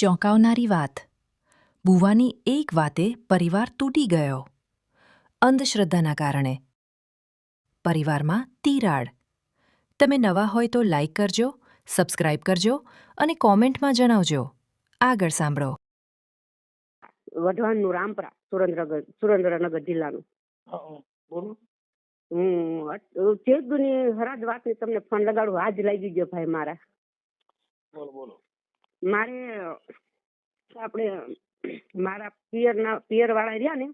ચોંકાવનારી વાત. બુવાની એક વાતે પરિવાર તૂટી ગયો. અંધશ્રદ્ધાના કારણે. પરિવારમાં તિરાડ. તમે નવા હોય તો લાઈક કરજો સબસ્ક્રાઇબ કરજો અને કોમેન્ટમાં જણાવજો. આગળ સાંભળો. વઢવાણનું રામપરા સુરેન્દ્રનગર સુરેન્દ્રનગર જિલ્લાનું. હા બોલો. હું અટ- ચેતગુની હરાજ વાતની તમને ફોન લગાડું આજ લાગી ગયો ભાઈ મારા. બોલો બોલો. મારે આપણે મારા પિયરના પિયર વાળા રહ્યા ને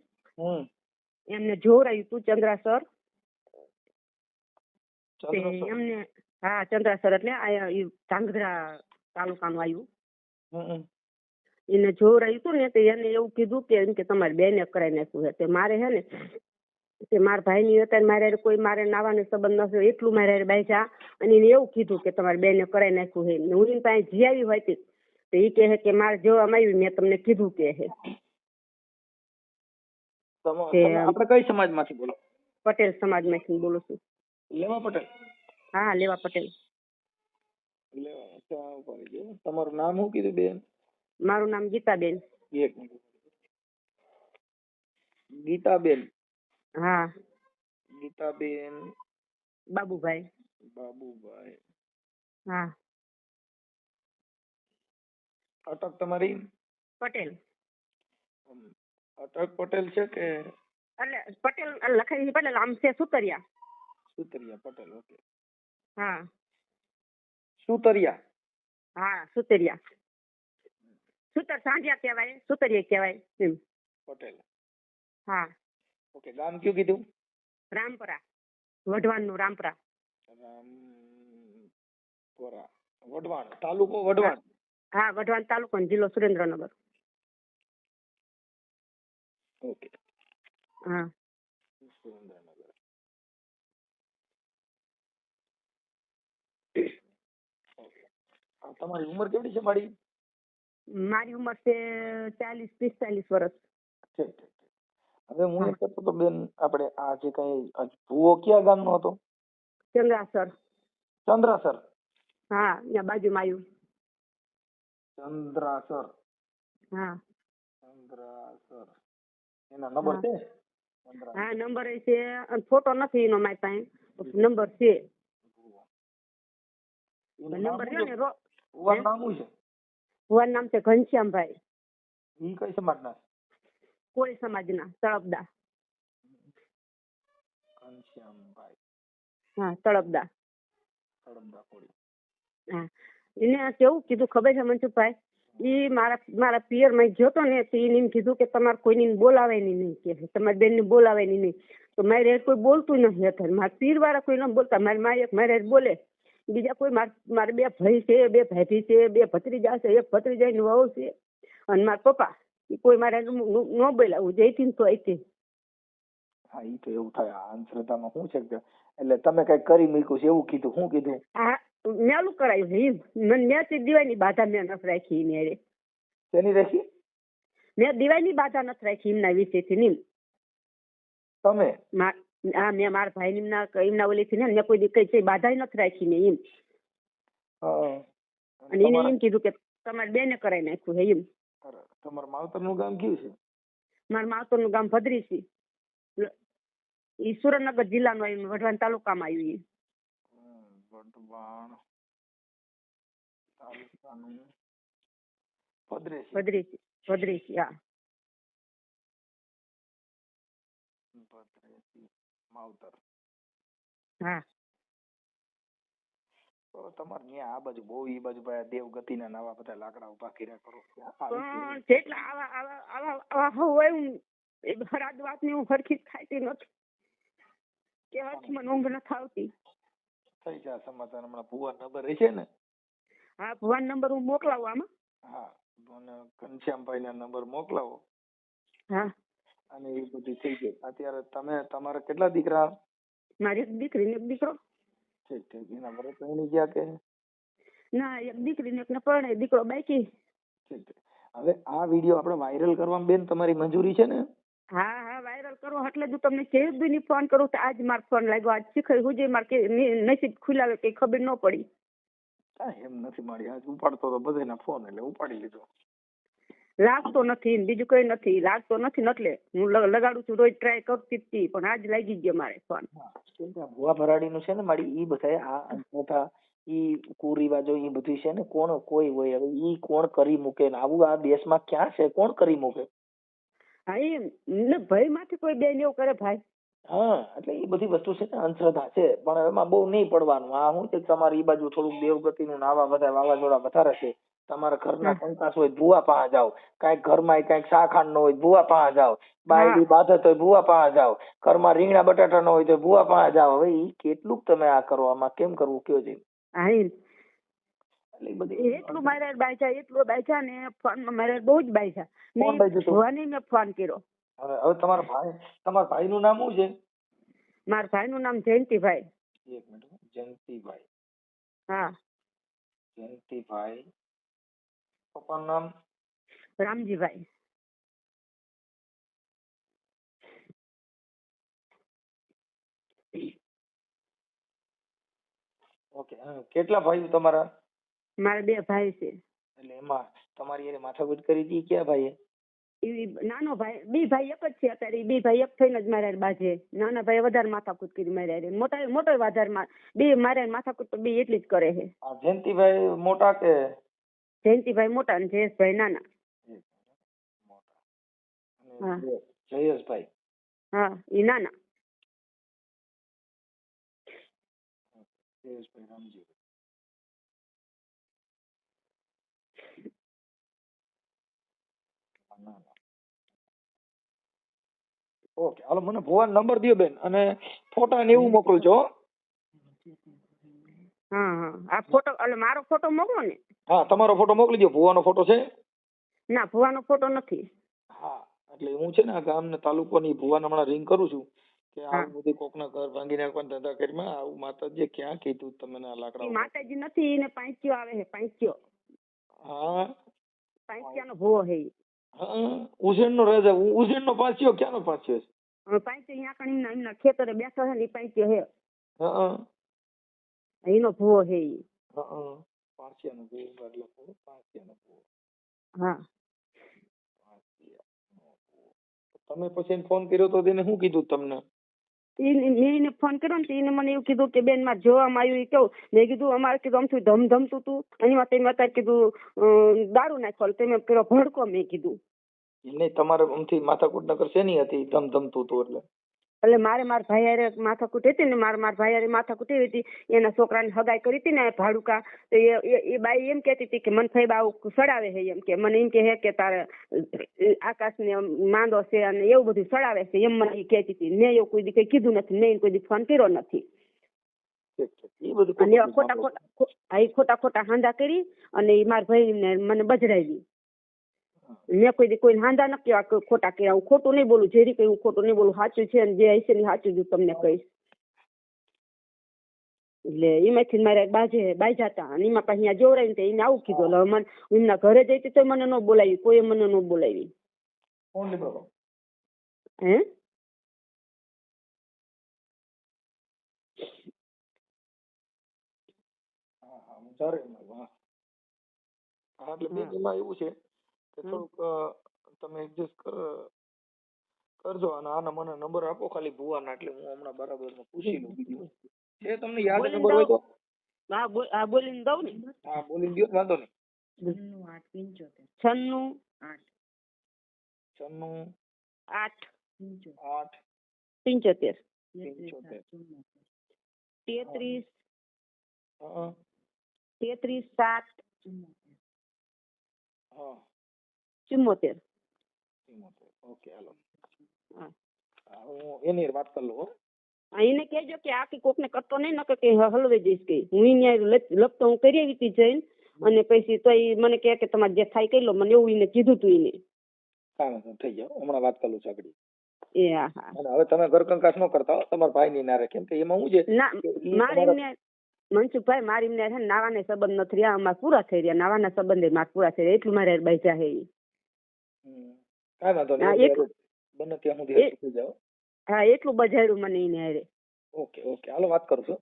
એમને જોરાયું તું ચંદ્રા સર. એમને હા ચંદ્રા સર એટલે ધાંગધ્રા તાલુકાનું આવ્યું એને જોરાયું તું ને તો એને એવું કીધું કે એમ કે તમારી બેને કરાવી નાખ્યું છે. તે મારે હે ને તે મારા ભાઈની અત્યારે મારે કોઈ મારે નાવાનો સંબંધ નથી એટલું મારે બાઈ જા અને એને એવું કીધું કે તમારી બેને કરાવી નાખ્યું છે. હું એની પાસે જી આવી હોય તે એ કહે કે મારે જોવામાં આવ્યું મેં તમને કીધું કે હે. આપણે કઈ સમાજમાંથી બોલો? પટેલ સમાજમાંથી બોલું છું. લેવા પટેલ? હા લેવા પટેલ. તમારું નામ શું કીધું બેન? મારું નામ ગીતાબેન. એક મિનિટ. ગીતાબેન? હા. ગીતાબેન? બાબુભાઈ. બાબુભાઈ. હા. અટક તમારી? પટેલ. અટક પટેલ છે કે? એટલે પટેલ લખાઈ પટેલ આમ છે સુતરિયા. સુતરિયા પટેલ ઓકે. હા. સુતરિયા. હા સુતરિયા. સુતર સાંજ્યા કહેવાય સુતરિયા કહેવાય એમ. પટેલ. હા. ઓકે ગામ કયું કીધું? રામપરા વઢવાણનું રામપરા. રામપરા. વઢવાણ તાલુકો વઢવાણ. હા વઢવાણ તાલુકો ને જિલ્લો સુરેન્દ્રનગર. ઓકે હા. સુરેન્દ્રનગર. તમારી ઉંમર કેવડી છે મારી? મારી ઉંમર છે ચાલીસ પિસ્તાલીસ વર્ષ. ઠીક. હવે હું એમ કહેતો તો બેન આપણે આ જે કઈ ભૂવો કયા ગામનો હતો? ચંદ્રાસર. ચંદ્રાસર. હા ત્યાં બાજુમાં આવ્યું ચંદ્રાસર. હા. ચંદ્રાસર. એના નંબર. છે? હા નંબર છે. ફોટો નથી એનો મારી પાસે. નંબર છે. નંબર છે? ને રો નામ છે? ભુવાનું નામ છે ઘનશ્યામભાઈ. ઈ કઈ સમાજના? કોઈ સમાજના તળપદા. ઘનશ્યામભાઈ. હા તળપદા. તળપદા કોળી. હા. એને કેવું કીધું ખબર છે મનસુખભાઈ? એ મારા મારા પિયરમાં જતો ને તો એને એમ કીધું કે તમારે કોઈને બોલાવે નહીં કે તમારી બેન ને બોલાવે નહીં. તો મારે કોઈ બોલતું નથી અત્યારે. મારા પીર વાળા કોઈ ન બોલતા. મારી મા એક મારે બોલે. બીજા કોઈ મારે બે ભાઈ છે બે ભાભી છે બે ભત્રીજા છે એક ભત્રીજા ની વહુ છે અને મારા પપ્પા. એ કોઈ મારે ન બોલાવું. જઈથી તો આઈતી હા એ તો એવું થાય. આ અંધશ્રદ્ધામાં શું છે એટલે તમે કઈ કરી મૂક્યું છે એવું કીધું. શું કીધું? હા મેલું કરાયું હિમ મને મેં તે દિવાળીની બાધા મેં નથી રાખી એની હારે. તેની રાખી? મેં દિવાળીની બાધા નથી રાખી એમના વિશેથી નીમ તમે? હા મેં મારા ભાઈ એમના એમના ઓલીથી ને મેં કોઈ દી કઈ બાધા નથી રાખી મેં એમ. અને એને એમ કીધું કે તમારે બેને કરાવી નાખ્યું હે એમ. તમારું તમારા માવતરનું ગામ કયું છે? મારા માવતરનું ગામ ભદ્રી છે. ઈ સુરેન્દ્રનગર જિલ્લાનું આવ્યું વઢવાણ તાલુકામાં આવ્યું. હમ, વઢવાણ તાલુકાનું ભદ્રેસી ભદ્રીસી ભદ્રીસી હા. ભદ્રેસી માવતર. હા. તો તમારે ત્યાં આ બાજુ બહુ ઈ બાજુ ભાઈ ગતિ ના નવા બધા લાકડા ઊભા કર્યા કરો. જેટલા આવા આવા આવા આવા હોય હું એ ખરાબ વાતની હું હરખી ખાતી નથી. કે હરખી મને ઊંઘ નથી આવતી. થઈ ગયા સમાચાર હમણાં ભુવન નંબર છે ને? હા ભુવન નંબર હું મોકલાવું આમાં. હા અને ઘનશ્યામભાઈ ના નંબર મોકલાવો. હા. અને એ બધું થઈ જાય. અત્યારે તમે તમારા કેટલા દીકરા? મારી એક દીકરી ને એક દીકરો. ઠીક ઠીક. એના વરસ એની ગયા કે? ના એક દીકરી ને એકને પરણે દીકરો બાકી. ઠીક હવે આ વીડિયો આપણે વાયરલ કરવામાં બેન તમારી મંજૂરી છે ને? હા હા વાયરલ કરો. એટલે હું તમને કેવી ની ફોન કરું તો આજ માર ફોન લાગ્યો. આજ શીખાય હું જે મારે કે નસીબ ખુલાવે કે ખબર ન પડી. એમ નથી મારી આજ ઉપાડતો તો બધાના ફોન એટલે ઉપાડી લીધો. લાગતો નથી બીજું કઈ નથી. લાગતો નથી એટલે હું લગાડું છું. રોજ ટ્રાય કરતી હતી પણ આજ લાગી ગયો મારે ફોન ભુવા ભરાડી નું ભરાડીનું છે ને મારી ઈ બધાય આ મોટા ઈ કુરિવાજો ઈ બધું છે ને કોણ કોઈ હોય? હવે ઈ કોણ કરી મૂકે ને? આવું આ દેશમાં ક્યાં છે? કોણ કરી મૂકે? હા એમ ને ભયમાંથી કોઈ બેન એવું કરે ભાઈ? હા એટલે એ બધી વસ્તુ છે ને અંધશ્રદ્ધા છે. પણ એમાં બહુ નહીં પડવાનું. આ શું છે તમારી એ બાજુ થોડુંક દેવગતિનું ને આવા બધા વાવાઝોડા વધારે છે. તમારા ઘરના કંકાસ હોય ભૂવા પાસે જાઓ. કાંઈક ઘરમાં કાંઈક શાખાંડ નો હોય ભૂવા પાસે જાઓ. બાયડી બાધત હોય ભૂવા પાસે જાઓ. ઘરમાં રીંગણા બટાટા નો હોય તો ભુવા પાસે જાઓ. હવે એ કેટલુંક તમે આ કરો. આમાં કેમ કરવું કયો હા એમ. એટલે ઈ બધી એટલું મારે બાયજા એટલું બાયજા ને ફોનમાં મારે બહુ જ બાયજા કોણ મેં બાયજું તું? ભવાની મેં ફોન કર્યો. હવે હવે તમારા ભાઈ તમારા ભાઈનું નામ શું છે? મારા ભાઈનું નામ જયંતિભાઈ. એક મિનિટ હો. જયંતિભાઈ. હા. જયંતિભાઈ. પપ્પાનું નામ? રામજીભાઈ. ઓકે કેટલા ભાઈઓ તમારા? મારા બે ભાઈ છે. એટલે એમાં તમારી એને માથાકૂટ કરી હતી ક્યાં ભાઈએ? ઈ નાનો ભાઈ બી ભાઈ એક જ છે અત્યારે બી ભાઈ એક થઈને જ માર્યા બાજે નાના ભાઈ વધારે માથાકૂટ કરી માર્યા રે મોટા મોટો વધારે બે મારા હારે માથાકૂટ તો બે એટલી જ કરે છે. જયંતિભાઈ મોટા કે? જયંતિભાઈ મોટા ને જયેશભાઈ નાના. હા. જયેશભાઈ. હા ઈ નાના. જયેશભાઈ રામજી. ઓકે હાલો મને ભુવન નંબર દ્યો બેન અને ફોટા ને એવું મોકલજો હો. હા હા આ ફોટો એટલે મારો ફોટો મોકલો ને? હા તમારો ફોટો મોકલી દો ભુવાનો ફોટો છે. ના ભુવાનો ફોટો નથી. હા એટલે હું છે ને આ ગામના તાલુકાની ભુવાન હમણાં રિંગ કરું છું કે આ આવું બધું કોકના ઘર ભાંગી નાખવાના ધંધા કરીમાં આવું માતાજી ક્યાં કીધું તમને આ લાકડા માતાજી નથી એને પાંચ્યો આવે છે પાંચ્યો. હા. પાંચ્યાનો ભુવો છે હા ઉજેણનો રાજા ઉ- ઉજેણનો પાછ્યો ક્યાંનો પાછ્યો છે? પાંચ અહીંયા કણ એમના એમના ખેતરે બેઠો છે ને ઈ હે છે. હા એનો ભૂવો હે ઈ. હા. પાછિયાનો ભૂવો એટલે ભૂવો, પાછિયાનો ભૂવો, હા. તમે પછી એને ફોન કર્યો તો તેને શું કીધું તમને? મેં એને ફોન કર્યો ને તો એને મને એવું કીધું કે, બેન, મારે જોવામાં આવ્યું એ કેવું? મેં કીધું, અમારે કીધું આમથી ધમ ધમતું તું. એની તમે અત્યારે કીધું દારૂ નાખો. તમે પેલો ભડકો મેં કીધું. નહીં, તમારે આમથી માથાકૂટ નગર શેની હતી? ધમ ધમતું હતું એટલે. એટલે મારે મારા ભાઈ હારે માથાકૂટ હતી ને મારે મારા ભાઈ હારે માથાકૂટ એવી હતી એના છોકરાને હગાઈ કરી હતી ને ભાડુકા. તો એ એ- બાઈ એમ કહેતી હતી કે મને થઈ આવું સડાવે છે એમ કે મને એમ કે હે કે તારે આકાશ ને માંદો છે અને એવું બધું સડાવે છે એમ મને એ કહેતી હતી. મેં એવું કોઈ દી કઈ કીધું નથી મેં કોઈ દી ફોન કર્યો નથી. અને ખોટા ખોટા ખોટા ખોટા હાંધા કરી અને એ મારા ભાઈને મને બજરાવી. મેં કોઈ દી કોઈ હાંધા નથી કેવા ખોટા કર્યા હું ખોટું નહીં બોલું જેરી કઈ હું ખોટું નહીં બોલું સાચું છે અને જે હશે ને સાચું જ હું તમને કહીશ. એટલે એમાંથી મારે બાજે બાઈ જતા અને એમાં પાછી અહીંયા જોવરાય ને એને આવું કીધું. એટલે મને એમના ઘરે જઈ તો મને ન બોલાવી કોઈ મને ન બોલાવી. હે? હા એટલે બેન એમાં એવું છે કે હમ. થોડુંક તમે એડજસ્ટ કરજો અને આના મને નંબર આપો. ખાલી ભુવાના એટલે હું હમણાં બરાબર પૂછી લઉં બીજું. છે તમને યાદ નંબર હોય તો. હા બોલીને દઉં ને. હા બોલીને દો વાંધો નહીં. છન્નું છન્નું આઠ. આઠ. પંચોતેર. પંચોતેર. તેત્રીસ. તેત્રીસ સાત. હા. ચુમ્મોતેર. Okay hello. હા. એની વાત કરી લઉં એને કહેજો કે આખી કોકને કરતો નહીં નકર કે હલવે જઈશ કે. હું અહીંયા લપતો હું કરી આવી હતી જઈને અને પછી તો મને કહે કે તમારે જે થાય કહી લો મને એવું એને કીધું તું એને. થઈ જાવ હમણાં વાત કરું છું આગળ એ હા હા. હવે તમે ઘર કંકાસ ન કરતા હો તમારા ભાઈની નારે કેમ કે એમાં હું છે ના મારે એમને મનસુખભાઈ મારી એમને છે ને નાવાના સંબંધ નથી રહ્યા. અમારા પૂરા થઈ રહ્યા. નાવાના સંબંધે મારા પૂરા થઈ રહ્યા. એટલું મારે બાઈજા છે ઈ. હમ. કાંઈ વાંધો હા, નહીં બને ત્યાં સુધી એ- હેલ્પ જાઓ હા એટલું બજાડ્યું મને એને હારે. Okay okay. હાલો વાત કરું છું.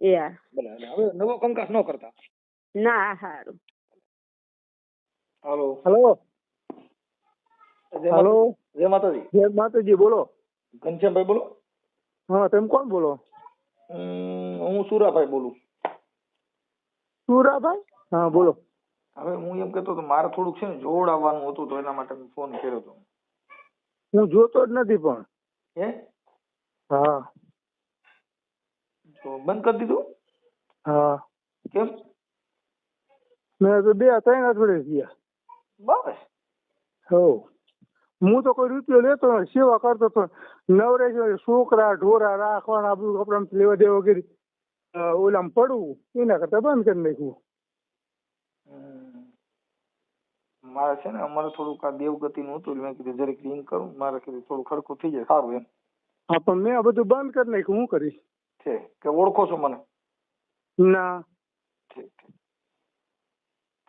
એ હા. ભલે અને હવે નવો કંકાસ ન કરતા. ના સારું હાલો. હલો. જય હાલો. જય માતાજી. જય માતાજી બોલો. ઘનશ્યામભાઈ બોલો. હા તમે કોણ બોલો? ઉમ, હું સુરાભાઈ બોલું. સુરાભાઈ? હા બોલો. હવે હું એમ કહેતો હતો મારે થોડુંક છે ને જોડ આવવાનું હતું તો એના માટે મેં ફોન કર્યો હતો હું જોતો જ નથી પણ. હે? હા. તો બંધ કરી દીધું? હા. કેમ? મેં તો બે ત્રણ અઠવાડિયે ગયા બસ. હો. હું તો કોઈ રૂપિયો લેતો સેવા કરતો તો નવરે છોકરા ઢોરા રાખવાના બધું કપડા લેવા દેવા વગેરે. ઓલામાં પડવું એના કરતા બંધ કરી નાખ્યું. મારે છે ને અમારે થોડુંક આ દેવગતિ નું હતું એટલે મેં કીધું જરીક રિંગ કરું. મારે કીધું થોડું ખરખું થઈ જાય સારું એમ. હા પણ મેં આ બધું બંધ કરી નાખ્યું. હું કરીશ? છે કે ઓળખો છો મને? ના. ઠીક ઠીક.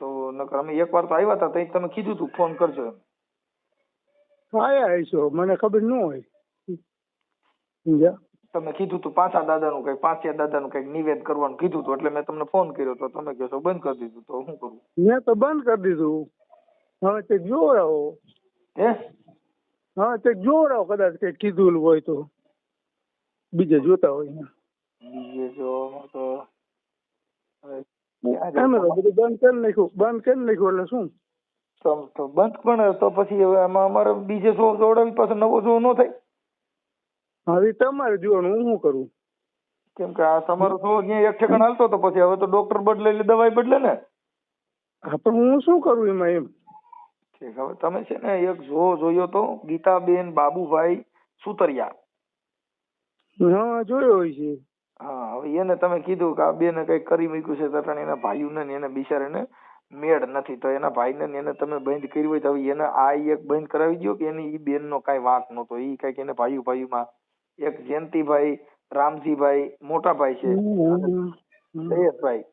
તો નકર અમે એકવાર તો આવ્યા હતા તઈ તમે કીધું તું ફોન કરજો એમ. આયા હશો મને ખબર ન હોય. સમજ્યા? તમે કીધું તું પાંચા દાદાનું કંઈક પાંચિયા દાદાનું કંઈક નિવેદ કરવાનું કીધું તું એટલે મેં તમને ફોન કર્યો તો તમે કહો છો બંધ કરી દીધું તો શું કરું? મેં તો બંધ કરી દીધું. હવે તે જોડાવો. હે? હા તે જોડાવો કદાચ કઈ કીધું હોય તો. બીજે જોતા હોય બીજે જોવામાં તો બધું બંધ કરી નાખ્યું. બંધ કરી નાખ્યું એટલે શું? તો બંધ પણ તો પછી હવે આમાં અમારે બીજે શો જોડાવી પાછો નવો શો ન થાય? હવે તમારે જોવાનું હું શું કરું? કેમ કે આ તમારો શો અહીંયા એક ઠેકાણ હાલતો તો પછી હવે તો ડોક્ટર બદલે એટલે દવાઈ બદલે ને? હા પણ હું શું કરું એમાં એમ? હવે તમે છે ને એક જો જોયો તો ગીતાબેન બાબુભાઈ સુતરિયા. હા જોયો હોય છે. હા હવે એને તમે કીધું કે આ બેને કઈ કરી મૂક્યું છે તો અટાણે એના ભાઈઓને ને એને બિચારાને મેળ નથી. તો એના ભાઈને ને એને તમે બંધ કર્યું હોય તો હવે એને આ એક બંધ કરાવી દો કે એની ઈ બેનનો કાંઈ વાંક નહોતો. ઈ કાંઈક એને ભાઈઓ ભાઈઓમાં એક જયંતિભાઈ રામજીભાઈ મોટા ભાઈ છે. જયેશભાઈ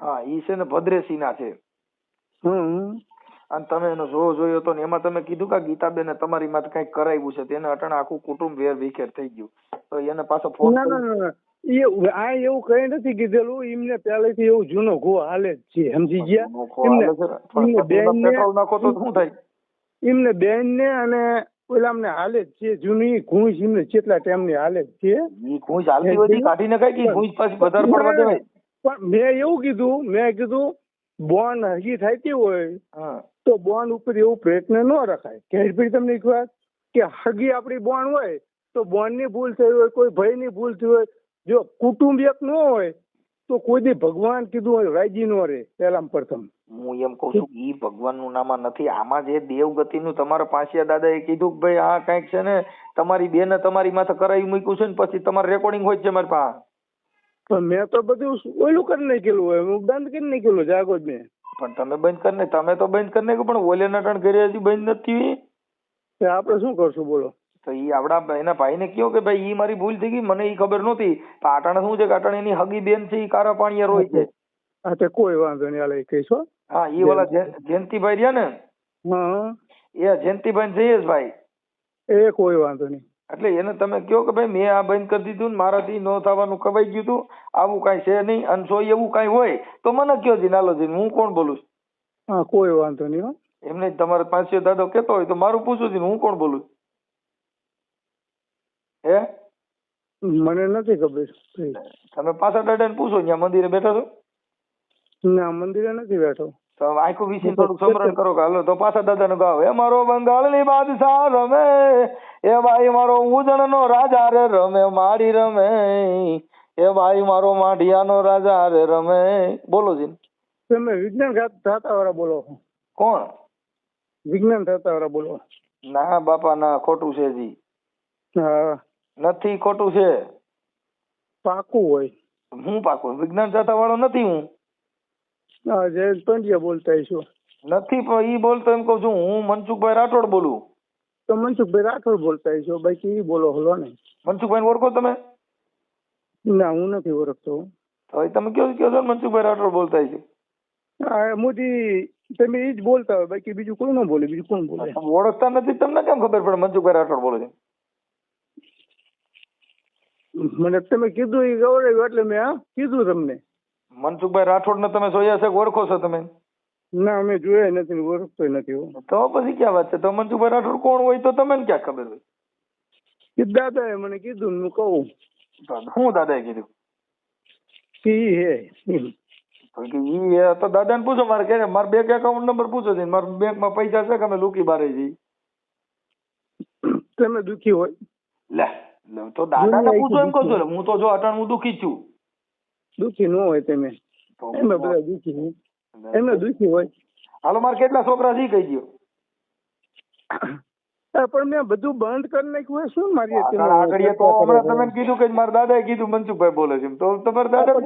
હા ઈ છે ને ભદ્રેશીના છે. અને તમે એનો જો જોયો તો ને એમાં તમે કીધું કે ગીતાબેને તમારી માટે કંઈક કરાવ્યું છે તેને અટાણે આખું કુટુંબ વેર વિખેર થઈ ગયું. તો એને પાછો ફોન ના ના ના, એ આ એવું કઈ નથી કીધેલું. એમને પહેલેથી એવું જૂનો ઘો હાલે જ છે સમજી ગયા? એમને હાલે છે ને. પણ એમને પછી એમાં બેનને- પેટ્રોલ નાખો તો શું થાય? એમને બેન ને અને ઓલા અમને હાલે જ છે જૂની ઘૂંસ એમને કેટલા ટાઈમની હાલે જ છે. ઘૂંસ હાલતી હોય તો ઈ કાઢીને કઈ ઈ ઘૂંસ પાછી વધારે પડવા દેવાય. પણ મેં એવું કીધું મેં કીધું બોન હજી થતી હોય હા. તો બોન ઉપર એવું પ્રયત્ન ન રખાય. કે તમને એક વાત કે હગી આપણી બોન હોય તો બોનની ભૂલ થઈ હોય કોઈ ભયની ભૂલ થઈ હોય જો કુટુંબ એક ન હોય તો કોઈ દી ભગવાન કીધું હોય રાજી નો રે પહેલામાં પ્રથમ. હું એમ કઉ છું કે ઈ ભગવાનનું નામ નથી. આમાં જે દેવગતિ નું તમારા પાસિયા દાદા એ કીધું કે ભાઈ આ કંઈક છે ને તમારી બેને તમારી માથે કરાવી મૂક્યું છે ને પછી તમારે રેકોર્ડિંગ હોય છે મારી પાસે. મેં તો બધું ઓલું કરી નાખેલું હોય હું બંધ કરી નાખેલું જાગો જ મેં. પણ તમે બંધ કરીને તમે તો બંધ કરી નાખ્યું પણ ઓલે નટણ ઘરે હજી બંધ નથી થયું. આપણે શું કરશું બોલો? તો એ આપડા એના ભાઈને કયો કે ભાઈ એ મારી ભૂલ થઈ ગઈ મને એ ખબર નહોતી. પાટણ શું છે? કે આટાણે એની હગી બેન છે એ કારા પાણીએ રોય છે. હા તે કોઈ વાંધો નહીં આલે કહીશો હા. ઈ ઓલા જય- જયંતિભાઈ રહ્યા ને? હા. એ જયંતિભાઈ જયેશભાઈ. એ કોઈ વાંધો નહીં. એટલે એને તમે કહો કે ભાઈ મેં આ બંધ કરી દીધું ને મારાથી ન થવાનું કવાઈ ગયું હતું આવું કાંઈ છે નહીં અને જો એવું કાંઈ હોય તો મને કયો જી નાલો જી હું કોણ બોલું છું? હા કોઈ વાંધો નહીં હો. એમને તમારે પાંચસો દાદો કહેતો હોય તો મારું પૂછું છું હું કોણ બોલું હે? મને નથી ખબર. તમે પાછા દાદા ને પૂછો ત્યાં મંદિરે બેઠા છો? ના મંદિરે નથી બેઠો. તો આખું વિશે થોડુંક સમરણ કરો કે હાલો તો પાછા દાદા નું ગાવ. એ મારો બંગાળની બાદશાહ રમે. એ ભાઈ મારો ઉજણ નો રાજા રે રમે મારી રમે. એ ભાઈ મારો માઢિયાનો રાજા રે રમે. બોલો જી. તમે વિજ્ઞાન થતા વાળા બોલો કોણ? વિજ્ઞાન થતા વાળા બોલો ના બાપા ના ખોટું છે જી. નથી ખોટું છે. પાકું હોય. હું પાકું? વિજ્ઞાન જાતા વાળો નથી હું. હા જયેશ પંડ્યા બોલતા છું નથી પણ ઈ બોલતો એમ કઉ છું હું મનસુખભાઈ રાઠોડ બોલું. તો મનસુખભાઈ રાઠોડ બોલતા છો બાકી ઈ બોલો હલો ને. મનસુખભાઈ ઓળખો તમે? ના હું નથી ઓળખતો. તો હવે તમે કયો કયો છો મનસુખભાઈ રાઠોડ બોલતા છો મોદી તમે ઈ જ બોલતા હોય બાકી બીજું કોઈ ન બોલે બીજું કોણ બોલે? ઓળખતા નથી તમને કેમ ખબર પડે મનસુખભાઈ રાઠોડ બોલે છે? મને તમે કીધું એ ગૌરવ એટલે મેં કીધું તમને. મનસુખભાઈ રાઠોડ ને તમે જોયા છે ઓળખો છો તમે? ના અમે જોયા નથી ને ઓળખતો નથી તો પછી ક્યાં વાત છે? તો મનસુખભાઈ રાઠોડ કોણ હોય તો તમને ક્યાં ખબર હોય? એ દાદાએ મને કીધું હું કહું. શું હું દાદાએ કીધું? ઈ હે ઈ એ તો દાદાને પૂછો મારે કે મારે બેંક એકાઉન્ટ નંબર પૂછો છે મારા બેંકમાં પૈસા છે કે અમે લૂકી બારે છીએ? તમે દુખી હોય. લે તો તો દાદાને પૂછો એમ કહો છો હું તો જો અટાણ હું દુખી છું. દુખી ન હોય તમે. એમને બધા દુખી હોય. એમને દુખી હોય. હાલો મારે કેટલા છોકરા છે કહી ગયો પણ મેં બધું બંધ કરી નાખ્યું શું મારી આગળ તો હમણાં તમે કીધું કે મારા દાદાએ કીધું મનસુખભાઈ બોલે છે. તો તમારા દાદા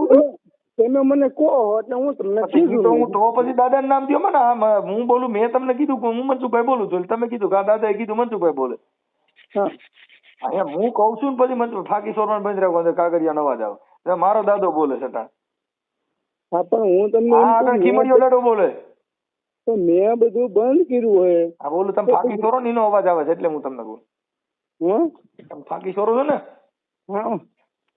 તમે મને કહો એટલે હું તમને કીધું તો હું તો પછી દાદા નામ દો મને હું બોલું મેં તમને કીધું કે હું મનસુખભાઈ બોલું છું તમે કીધું કે દાદા દાદાએ કીધું મનસુખભાઈ બોલે. હા. હું કહું છું ને પછી મનસુખ ફાકી સોરવાન બંધ રાખવા કાગરિયા નવા જાવ. મારો દાદો બોલે છતાં હા પણ હું તમને આ આગળ ખીમડીયો બોલે? તો મેં બધું બંધ કર્યું હોય આ બોલું તમે ફાકી સોરો ને એનો અવાજ આવે છે એટલે હું તમને કહું હું તમે ફાકી સોરો છો ને? હા.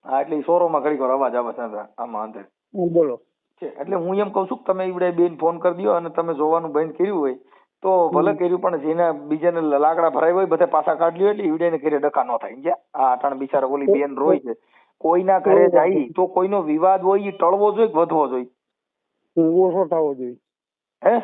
હા એટલે સોરોમાં ઘડીક વાર અવાજ આવે છે આમાં હું બોલો. છે એટલે હું એમ કહું છું કે તમે ઈવડે બેન ફોન કરી દો અને તમે જોવાનું બંધ કર્યું હોય તો ભલે કર્યું પણ જેને બીજાને લાકડા ભરાય હોય બધા પાછા કાઢી લ્યો એટલે ઈવડે ઘરે ડખા ન થાય. સમજ્યા? આ અટાણ બિચારા ઓલી બેન રોય છે. કોઈના ઘરે જાય તો કોઈનો વિવાદ હોય એ ટળવો જોઈએ કે વધવો જોઈએ? ઓછો થવો જોઈએ. હે?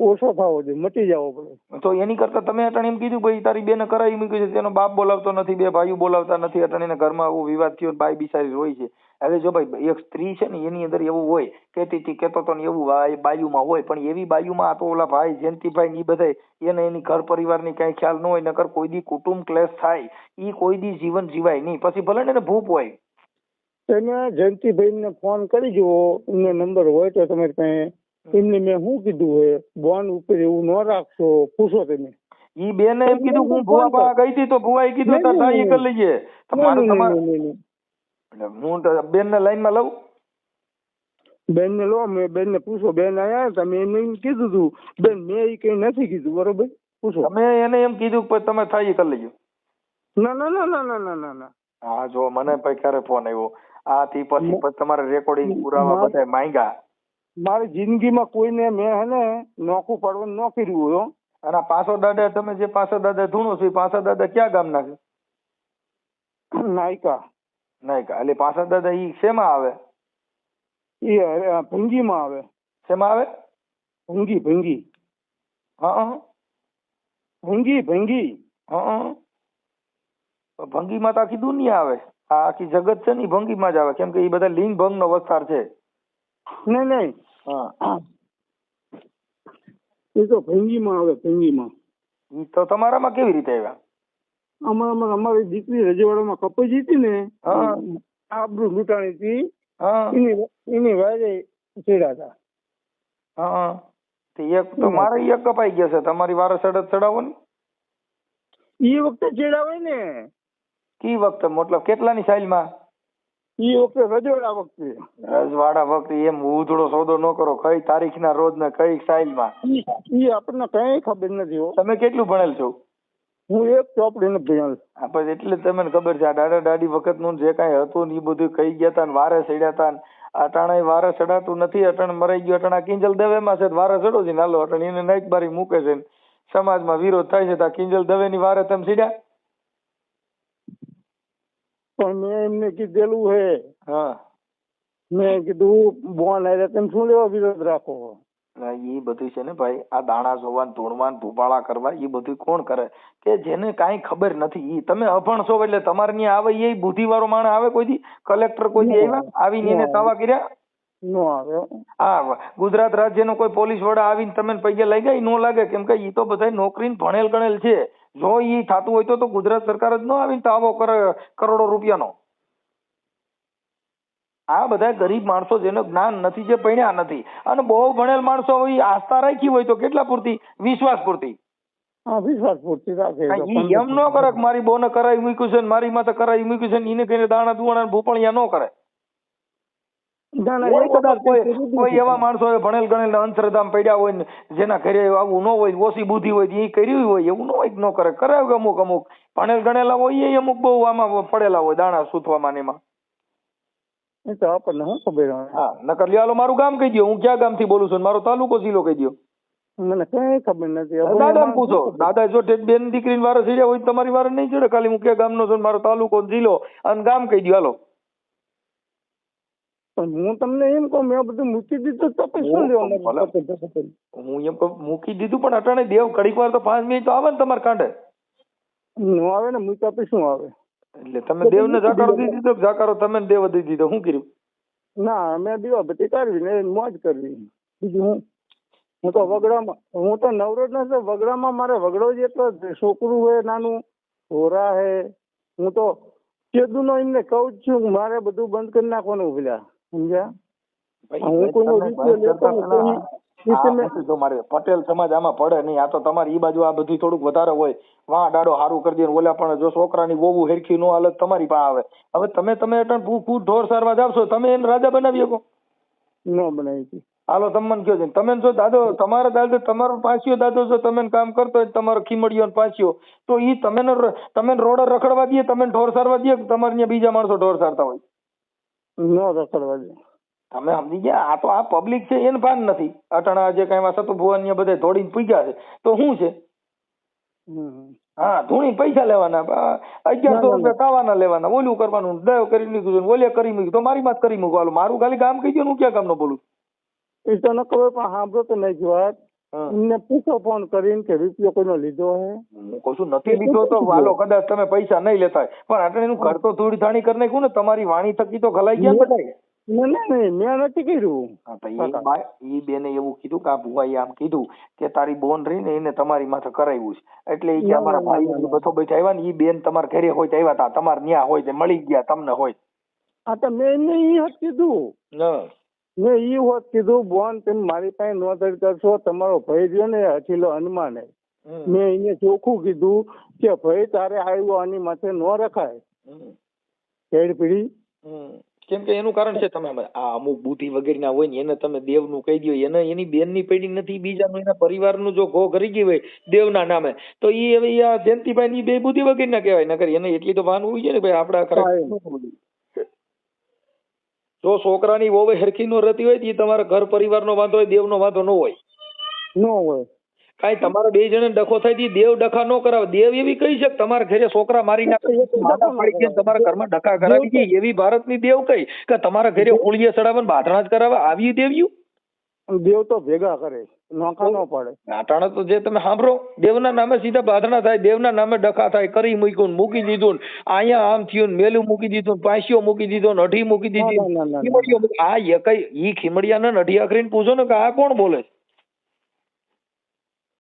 ઓછો થવો જોઈએ. મટી જવો પડે. તો એની કરતા તમે અટાણે એમ કીધું ભાઈ તારી બેને કરાવી મૂક્યું છે. તેનો બાપ બોલાવતો નથી બે ભાઈઓ બોલાવતા નથી. અટાણે એના ઘરમાં આવો વિવાદ થયો બાઈ બિચારી રોય છે. હવે જો ભાઈ એક સ્ત્રી છે ને એની અંદર એવું હોય કેતી હતી કેતો તો એવું બાયુમાં હોય પણ એવી બાયુમાં આ તો ઓલા ભાઈ જયંતિભાઈ ને ઈ બધાય એને એની ઘર પરિવારની કઈ ખ્યાલ ન હોય નકર કોઈ દી કુટુંબ ક્લેશ થાય ઈ કોઈ દી જીવન જીવાય નહીં. પછી ભલે ને ભૂપ હોય. એને જયંતિભાઈ ને ફોન કરી જુઓ એમનો નંબર હોય તો તમારી પાસે એમને મેં શું કીધું હોય બોન ઉપર એવું ન રાખશો પૂછો તમે. ઈ બેને એમ કીધું હું ભુવા ગઈ હતી તો ભુવાએ કીધું તાર એ કરી લઈએ તમારું તમારે. એટલે હું તો બેનને લાઈનમાં લઉં? બેનને લો મેં બેનને પૂછો બેન આયા તમે એમને એમ કીધું હતું બેન મેં એ કઈ નથી કીધું બરોબર? પૂછો. તમે એને એમ કીધું કે તમે થાય કરી લેજો. ના ના ના ના ના ના ના. હા જો મને પછી ક્યારે ફોન આવ્યો? થી પછી તમારે રેકોર્ડિંગ પુરાવા બધા માંગ્યા. મારી જિંદગીમાં કોઈને મેં હે ને નોખું પડવાનું ન કર્યું હોય અને પાછો દાદા તમે જે પાછો દાદા ધૂણો છો પાછો દાદા ક્યાં ગામના છે? નાયકા. નહીં કા એટલે પાછા દાદા ઈ શેમાં આવે એ અ, ભંગીમાં આવે શેમાં આવે ભંગી ભંગી હા હા ભંગી ભંગી હા ભંગીમાં તો આખી દુનિયા આવે આ આખી જગત છે ને ઈ ભંગીમાં જ આવે કેમ કે ઈ બધા લિંગ ભંગ નો વસ્તાર છે। નહીં નહીં હા એ તો ભંગીમાં આવે ભંગીમાં ઈ તો તમારામાં કેવી રીતે આવ્યા? અમારા અમારી દીકરી રજવાડામાં કપાઈ હતી ને. આબરૂ લૂંટાણી હતી. એની એની વાયરે ચડ્યા હતા. હા. એક તો મારે ઈ એક કપાઈ ગયા છે. તમારી વારે સડત ચડાવો ને. એ વખતે ચડાવે ને. કી વખતે? મતલબ કેટલાની સાઇલમાં એ વખતે રજવાડા વખતે. રજવાડા વખતે એમ ઉધડો સોદો ન કરો. કઈ તારીખ ના રોજ ને કઈ સાઇલમાં એ આપણને કઈ ખબર નથી તમે કેટલું ભણેલ છો? હું એક ચોપડી નથી ભણેલ એટલે તમને ખબર છે આ દાદા દાદી વખતનું જે કાંઈ હતું ને એ બધું કહી ગયા તા ને વારે ચડ્યા તા ને અટાણે વારે ચડાતું નથી અટણ મરાઈ ગયું અટાણે આ કિંજલ દવેમાં છે વારે ચડો છે નાલો અટણ એને નાઈક બારી મૂકે છે ને સમાજમાં વિરોધ થાય છે તો આ કિંજલ દવેની વારે તમે સીડ્યા? પણ મેં એમને કીધેલું હે. હા. મેં કીધું બોન આવ્યા તમે શું લેવા વિરોધ રાખો ઈ બધું છે ને ભાઈ આ દાણા જોવા ને ધૂણવા કરવા એ બધું કોણ કરે? કે જેને કાંઈ ખબર નથી ઈ તમે અભણ છો એટલે તમારે ત્યાં આવે એ બુદ્ધિવાળો માણસ આવે કોઈ દી કલેક્ટર કોઈ દી આવ્યા? આવીને એને તાવા કર્યા? નો આવે. હા ગુજરાત રાજ્યનો કોઈ પોલીસ વડા આવીને તમે પૈયે લઈ ગયા નો લાગે. કેમ કે ઈ તો બધા નોકરીને ભણેલ ગણેલ છે. જો ઈ થાતું હોય તો તો ગુજરાત સરકાર જ ન આવીને તાવો કરે કરોડો રૂપિયાનો. આ બધા ગરીબ માણસો જેનું જ્ઞાન નથી જે ભણ્યા નથી. અને બહુ ભણેલ માણસો હોય આસ્થા રાખી હોય તો કેટલા પૂરતી? વિશ્વાસ પૂરતી. વિશ્વાસ પૂર્તિ રાખે એમ ન કરે મારી બોને કરાવી મૂક્યું છે મારી માથે કરાવી મૂક્યું છે એને કહીને દાણા દુવાણા ને ભૂપળિયા ન કરે. કોઈ એવા માણસો ભણેલ ગણેલ અંધશ્રદ્ધામાં પડ્યા હોય ને જેના ઘરે આવું ન હોય ઓછી બુદ્ધિ હોય એ કર્યું હોય એવું ન હોય ન કરે. કરાવે અમુક અમુક. ભણેલ ગણેલા હોય એ અમુક બહુ આમાં પડેલા હોય દાણા સૂતવામાં ને એમાં. એ તો આપણને શું ખબર હા નકર લ્યો હાલો મારું ગામ કહી દો હું ક્યાં ગામથી બોલું છું મારો તાલુકો જિલ્લો કહી દો મને કઈ ખબર નથી. દાદા પૂછો. દાદા જો બેન દીકરીને વારે સીડ્યા હોય તમારી વારે નહીં ચડે ખાલી હું ક્યાં ગામનો છું મારો તાલુકો જિલ્લો અને ગામ કહી દો હાલો. પણ હું તમને એમ કહું મેં બધું મૂકી દીધું તો પછી શું લેવાનું. હું એમ કહું મૂકી દીધું પણ અટાણે દેવ ઘડીક વાર તો પાંચ મિનિટ તો આવે ને તમારે કાંઠે ન આવે ને મૂક્યા પછી શું આવે? એટલે તમે દેવને જાકારો દઈ દીધો જાકારો તમે દેવ દઈ દીધો? શું કર્યું? ના મેં દીવાબત્તી કરવી ને મોજ કરવી. બીજું હું? હું તો વગડામાં હું તો નવરો જ નથી વગડામાં મારે વગડો જેટલો છોકરું હોય નાનું હોરા હે. હું તો કેદું નો એમને કહું જ છું મારે બધું બંધ કરી નાખવાનું પેલા સમજ્યા? હું કોઈનો મારે પટેલ સમાજ આમાં પડે નહીં આ તો તમારી ઈ બાજુ આ બધું થોડુંક વધારે હોય. વાહ ડાડો હારું કરી દે ઓલા પણ જો છોકરાની વહુ હેરખી નો હાલત તમારી પાસે આવે. હવે તમે તમે અટાણ ફૂટ ઢોર સારવા જાવશો તમે એને રાજા બનાવી શકો. ન બનાવી હાલો તમે કયો છે તમે જો દાદો તમારો દાદો તમારો પાંચિયો દાદો જો તમે કામ કરતો હોય તમારો ખીમડીયો ને તો ઈ તમે તમે રોડ રખડવા દે તમે ઢોર સારવા દે તમારે ત્યાં બીજા માણસો ઢોર સારતા હોય? ન રખડવા દે. તમે સમજી ગયા. આ તો આ પબ્લિક છે એને ભાન નથી. અટાણા જે કઈ એમાં સતુ ભુવન ને બધા દોડીને પૂગ્યા છે. તો શું છે? હા ધૂણી પૈસા લેવાના. અગિયારસો રૂપિયા ખાવાના લેવાના. ઓલું કરવાનું દયો કરી મૂક્યું ઓલે કરી મૂક્યું તો મારી માં કરી મૂકવા હાલો મારું ખાલી કામ કહી દો હું ક્યાં કામનો બોલું? એ તો ન ખબર પણ સાંભળો તો નહીં વાત. એમને પૂછો ફોન કરીને કે રૂપિયો કોઈનો લીધો હે? હું કહું છું નથી લીધો તો વાલો કદાચ તમે પૈસા નહીં લેતા પણ આટલે એનું ઘર તો થોડી થાણી કરી નાખ્યું ને તમારી વાણી થકી તો ખલાઈ ગયા બધાય. મેં નથી કર્યું હા, તો ઈ બેને એવું કીધું કે આ ભુવાએ આમ કીધું કે તારી બોન રહી ને એને તમારી માથે કરાવ્યું છે. એટલે ઈ કે અમારા ના, ના, ભાઈ બધો બેઠા આવ્યા ને ઈ બેન તમારા ઘરે હોય તો આવ્યા તા. તમારે ન્યા હોય તે મળી ગયા તમને હોય. તો મેં એમને ઈ હોત કીધું. મેં હોત કીધું બોન તમે મારી પાસે નોંધણી કરશો તમારો ભાઈ રહ્યો ને હઠીલો હનુમાન. મેં એને ચોખ્ખું કીધું કે ભાઈ તારે આવ્યો આની માથે ન રખાય. હમ. ખેડ પીડી. કેમ કે એનું કારણ છે તમે આ અમુક બુદ્ધિ વગેરેના હોય ને એને તમે દેવનું કહી દો એને એની બેનની પેઢી નથી બીજાનું એના પરિવારનું જો ઘો કરી ગઈ હોય દેવના નામે તો ઈ હવે આ જયંતિભાઈ ની બે બુદ્ધિ વગેરેના કહેવાય નકર એને એટલી તો ભાન હોય છે ને ભાઈ આપડા ખરા જો છોકરાની વોવે હરખી નો રહેતી હોય તો તમારા ઘર પરિવારનો વાંધો હોય દેવનો વાંધો ન હોય. ન હોય. કાંઈ તમારે બે જણે ડખો થાયથી દેવ ડખા ન કરાવે. દેવ એવી કહી છે તમારા ઘરે છોકરા મારી નાખે તમારા ઘરમાં ડખા કરાવી ગઈ એવી ભારતની દેવ કઈ કે તમારા ઘરે હોળીએ ચડાવે ને બાધણા જ કરાવે આવી દેવ્યું? દેવ તો ભેગા કરે નોકા ન પડે. અટાણે તો જે તમે સાંભળો દેવના નામે સીધા બાધણા થાય દેવના નામે ડખા થાય કરી મૂક્યું મૂકી દીધું અહીંયા આમ થયું ને મેલું મૂકી દીધું ને પાંસીઓ મૂકી દીધો ને અઢી મૂકી દીધી. આ એકઈ ઈ ખીમડિયા ને અઢી આખરી પૂછો ને કે આ કોણ બોલે છે?